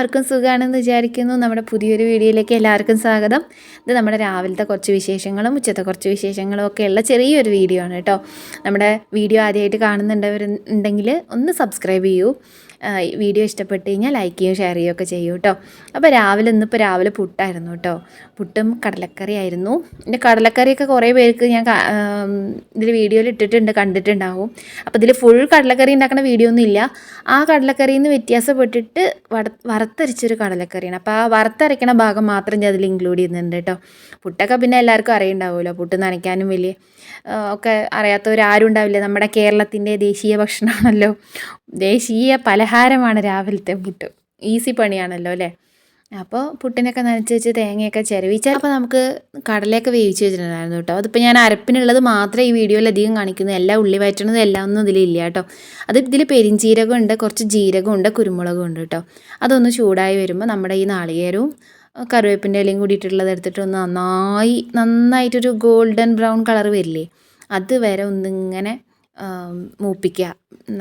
എല്ലാവർക്കും സുഖമാണെന്ന് വിചാരിക്കുന്നു. നമ്മുടെ പുതിയൊരു വീഡിയോയിലേക്ക് എല്ലാവർക്കും സ്വാഗതം. ഇത് നമ്മുടെ രാവിലത്തെ കുറച്ച് വിശേഷങ്ങളും ഉച്ചത്തെ കുറച്ച് വിശേഷങ്ങളും ഒക്കെ ഉള്ള ചെറിയൊരു വീഡിയോ ആണ് കേട്ടോ. നമ്മുടെ വീഡിയോ ആദ്യമായിട്ട് കാണുന്നുണ്ടവരുണ്ടെങ്കിൽ ഒന്ന് സബ്സ്ക്രൈബ് ചെയ്യൂ. വീഡിയോ ഇഷ്ടപ്പെട്ട് കഴിഞ്ഞാൽ ലൈക്ക് ചെയ്യുകയും ഷെയർ ചെയ്യുകയും ഒക്കെ ചെയ്യൂ കേട്ടോ അപ്പോൾ രാവിലെ ഇന്നിപ്പോൾ രാവിലെ പുട്ടായിരുന്നു കേട്ടോ പുട്ടും കടലക്കറി ആയിരുന്നു എന്റെ കടലക്കറിയൊക്കെ കുറേ പേർക്ക് ഞാൻ ഇതിൽ വീഡിയോയിൽ ഇട്ടിട്ടുണ്ട് കണ്ടിട്ടുണ്ടാവും. അപ്പോൾ ഇതിൽ ഫുൾ കടലക്കറി ഉണ്ടാക്കുന്ന വീഡിയോ ഒന്നും ഇല്ല. ആ കടലക്കറിയിൽ നിന്ന് വ്യത്യാസപ്പെട്ടിട്ട് വട വറുത്തരച്ചൊരു കടലക്കറിയാണ്. അപ്പോൾ ആ വറുത്തരയ്ക്കണ ഭാഗം മാത്രം ഞാൻ അതിൽ ഇൻക്ലൂഡ് ചെയ്യുന്നുണ്ട് കേട്ടോ പുട്ടൊക്കെ പിന്നെ എല്ലാവർക്കും അറിയുണ്ടാവുമല്ലോ. പുട്ട് നനയ്ക്കാനും വലിയ ഒക്കെ അറിയാത്തവരാരും ഉണ്ടാവില്ല. നമ്മുടെ കേരളത്തിന്റെ ദേശീയ ഭക്ഷണമാണല്ലോ. ദേശീയ പലഹാരമാണ് രാവിലത്തെ പുട്ട്. ഈസി പണിയാണല്ലോ അല്ലേ? അപ്പോൾ പുട്ടിനൊക്കെ നനച്ച് വെച്ച് തേങ്ങയൊക്കെ ചിരവിച്ചാൽ അപ്പോൾ നമുക്ക് കടലയൊക്കെ വേവിച്ച് വെച്ചിട്ടുണ്ടായിരുന്നു കേട്ടോ. അതിപ്പോൾ ഞാൻ അരപ്പിനുള്ളത് മാത്രമേ ഈ വീഡിയോയിൽ അധികം കാണിക്കുന്നു. എല്ലാം ഉള്ളി വയറ്റണത് എല്ലാം ഒന്നും ഇതിലില്ല കേട്ടോ. അത് ഇതിൽ പെരിഞ്ചീരകം ഉണ്ട് കുറച്ച് ജീരകം ഉണ്ട് കുരുമുളകും ഉണ്ട് കേട്ടോ. അതൊന്ന് ചൂടായി വരുമ്പോൾ നമ്മുടെ ഈ നാളികേരവും കറിവേപ്പിന്റെ ഇലയും കൂടിയിട്ടുള്ളത് എടുത്തിട്ട് ഒന്ന് നന്നായി നന്നായിട്ടൊരു ഗോൾഡൻ ബ്രൗൺ കളർ വരില്ലേ? അത് വരെ ഒന്നിങ്ങനെ മൂപ്പിക്കുക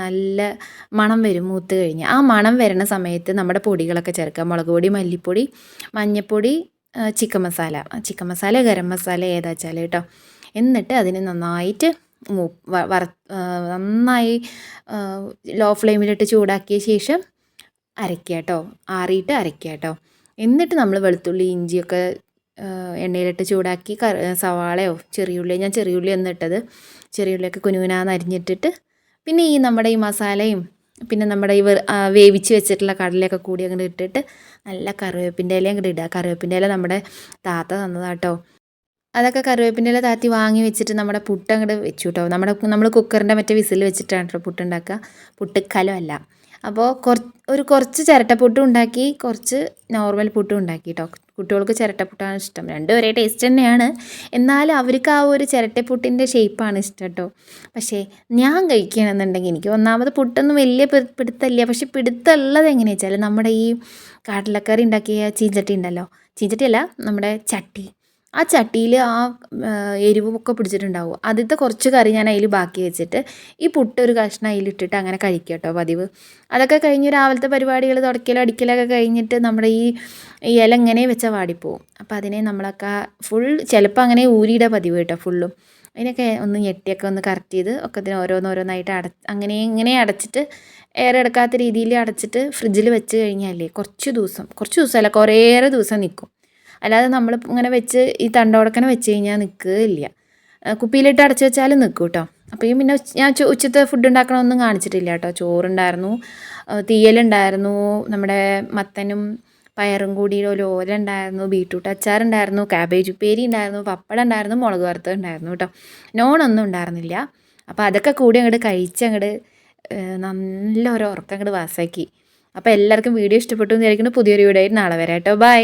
നല്ല മണം വരും മൂത്ത് കഴിഞ്ഞ്. ആ മണം വരുന്ന സമയത്ത് നമ്മുടെ പൊടികളൊക്കെ ചേർക്കുക. മുളക് പൊടി മല്ലിപ്പൊടി മഞ്ഞൾപ്പൊടി ചിക്കൻ മസാല. ചിക്കൻ മസാല ഗരം മസാല ഏതാ വെച്ചാൽ കേട്ടോ. എന്നിട്ട് അതിനെ നന്നായിട്ട് മൂ വറ നന്നായി ലോ ഫ്ലെയിമിലിട്ട് ചൂടാക്കിയ ശേഷം അരയ്ക്കുക കേട്ടോ. ആറിയിട്ട് അരയ്ക്കുക കേട്ടോ. എന്നിട്ട് നമ്മൾ വെളുത്തുള്ളി ഇഞ്ചിയൊക്കെ എണ്ണയിലിട്ട് ചൂടാക്കി സവാളയോ ചെറിയുള്ളി ഞാൻ ചെറിയുള്ളി ഇട്ടത്. ചെറിയുള്ളിയൊക്കെ കുനുകുനാന്ന് അരിഞ്ഞിട്ടിട്ട് പിന്നെ ഈ നമ്മുടെ ഈ മസാലയും പിന്നെ നമ്മുടെ ഈ വേവിച്ച് വെച്ചിട്ടുള്ള കടലയൊക്കെ കൂടി അങ്ങോട്ട് ഇട്ടിട്ട് നല്ല കറിവേപ്പിന്റെ ഇല അങ്ങോട്ട് ഇടുക കറിവേപ്പിന്റെ ഇല നമ്മുടെ താത്ത തന്നതാട്ടോ. അതൊക്കെ കറിവേപ്പിന്റെ ഇല താത്തി വാങ്ങി വെച്ചിട്ട് നമ്മുടെ പുട്ട് അങ്ങോട്ട് വെച്ചു കേട്ടോ നമ്മുടെ നമ്മൾ കുക്കറിന്റെ മറ്റേ വിസിൽ വെച്ചിട്ടാണ് കേട്ടോ പുട്ടുണ്ടാക്കുക പുട്ടുക്കലമല്ല അപ്പോൾ കുറച്ച് ഒരു കുറച്ച് ചിരട്ടപ്പുട്ടും ഉണ്ടാക്കി കുറച്ച് നോർമൽ പുട്ടും ഉണ്ടാക്കി കേട്ടോ കുട്ടികൾക്ക് ചിരട്ടപ്പുട്ടാണ് ഇഷ്ടം. രണ്ടും ഒരേ ടേസ്റ്റ് തന്നെയാണ്. എന്നാലും അവർക്ക് ആ ഒരു ചിരട്ടപ്പുട്ടിന്റെ ഷേപ്പാണ് ഇഷ്ടം കേട്ടോ. പക്ഷേ ഞാൻ കഴിക്കണമെന്നുണ്ടെങ്കിൽ എനിക്ക് ഒന്നാമത് പുട്ടൊന്നും വലിയ പിടുത്തമില്ല. പക്ഷെ പിടുത്തമുള്ളത് എങ്ങനെയാണെന്ന് വെച്ചാൽ നമ്മുടെ ഈ കടലക്കറി ഉണ്ടാക്കിയ ചീഞ്ചട്ടി ഉണ്ടല്ലോ. ചീഞ്ചട്ടിയല്ല നമ്മുടെ ചട്ടി. ആ ചട്ടിയിൽ ആ എരിവൊക്കെ പിടിച്ചിട്ടുണ്ടാവും. ആദ്യത്തെ കുറച്ച് കറി ഞാൻ അതിൽ ബാക്കി വെച്ചിട്ട് ഈ പുട്ട് ഒരു കഷ്ണം അതിലിട്ടിട്ട് അങ്ങനെ കഴിക്കുക കേട്ടോ പതിവ്. അതൊക്കെ കഴിഞ്ഞ് രാവിലത്തെ പരിപാടികൾ തുടക്കലോ അടിക്കലൊക്കെ കഴിഞ്ഞിട്ട് നമ്മുടെ ഈ ഇല ഇങ്ങനെ വെച്ചാൽ വാടിപ്പോവും. അപ്പോൾ അതിനെ നമ്മളൊക്കെ ഫുൾ ചിലപ്പോൾ അങ്ങനെ ഊരിയിടുക പതിവ് കേട്ടോ ഫുള്ളും അതിനൊക്കെ ഒന്ന് ഞെട്ടിയൊക്കെ ഒന്ന് കറക്റ്റ് ചെയ്ത് ഒക്കെ ഇതിന് ഓരോന്നോരോന്നായിട്ട് അട അങ്ങനെ ഇങ്ങനെ അടച്ചിട്ട് എയർ എടുക്കാത്ത രീതിയിൽ അടച്ചിട്ട് ഫ്രിഡ്ജിൽ വെച്ച് കഴിഞ്ഞാലേ കുറച്ച് ദിവസം കുറച്ച് ദിവസമല്ല കുറേയേറെ ദിവസം നിൽക്കും അല്ലാതെ നമ്മൾ ഇങ്ങനെ വെച്ച് ഈ തണ്ടോടക്കനെ വെച്ച് കഴിഞ്ഞാൽ നിൽക്കുകയില്ല കുപ്പിയിലിട്ട് അടച്ചു വെച്ചാലും നിൽക്കും കേട്ടോ അപ്പോൾ പിന്നെ ഞാൻ ഉച്ചത്തെ ഫുഡ് ഉണ്ടാക്കണമൊന്നും കാണിച്ചിട്ടില്ല കേട്ടോ. ചോറുണ്ടായിരുന്നു തീയലുണ്ടായിരുന്നു നമ്മുടെ മത്തനും പയറും കൂടി ഒരു ഓല ഉണ്ടായിരുന്നു ബീട്രൂട്ട് അച്ചാറുണ്ടായിരുന്നു കാബേജ് ഉപ്പേരി ഉണ്ടായിരുന്നു പപ്പടം ഉണ്ടായിരുന്നു മുളക് വറുത്തത് ഉണ്ടായിരുന്നു കേട്ടോ. നോണൊന്നും ഉണ്ടായിരുന്നില്ല. അപ്പോൾ അതൊക്കെ കൂടി അങ്ങോട്ട് കഴിച്ച് അങ്ങോട്ട് നല്ല ഒരു ഉറക്കം അങ്ങോട്ട് വാസാക്കി അപ്പോൾ എല്ലാവർക്കും വീഡിയോ ഇഷ്ടപ്പെട്ടു എന്ന് വിചാരിക്കുന്നു. പുതിയൊരു വീഡിയോ ആയിട്ട് നാളെ വരാം കേട്ടോ. ബൈ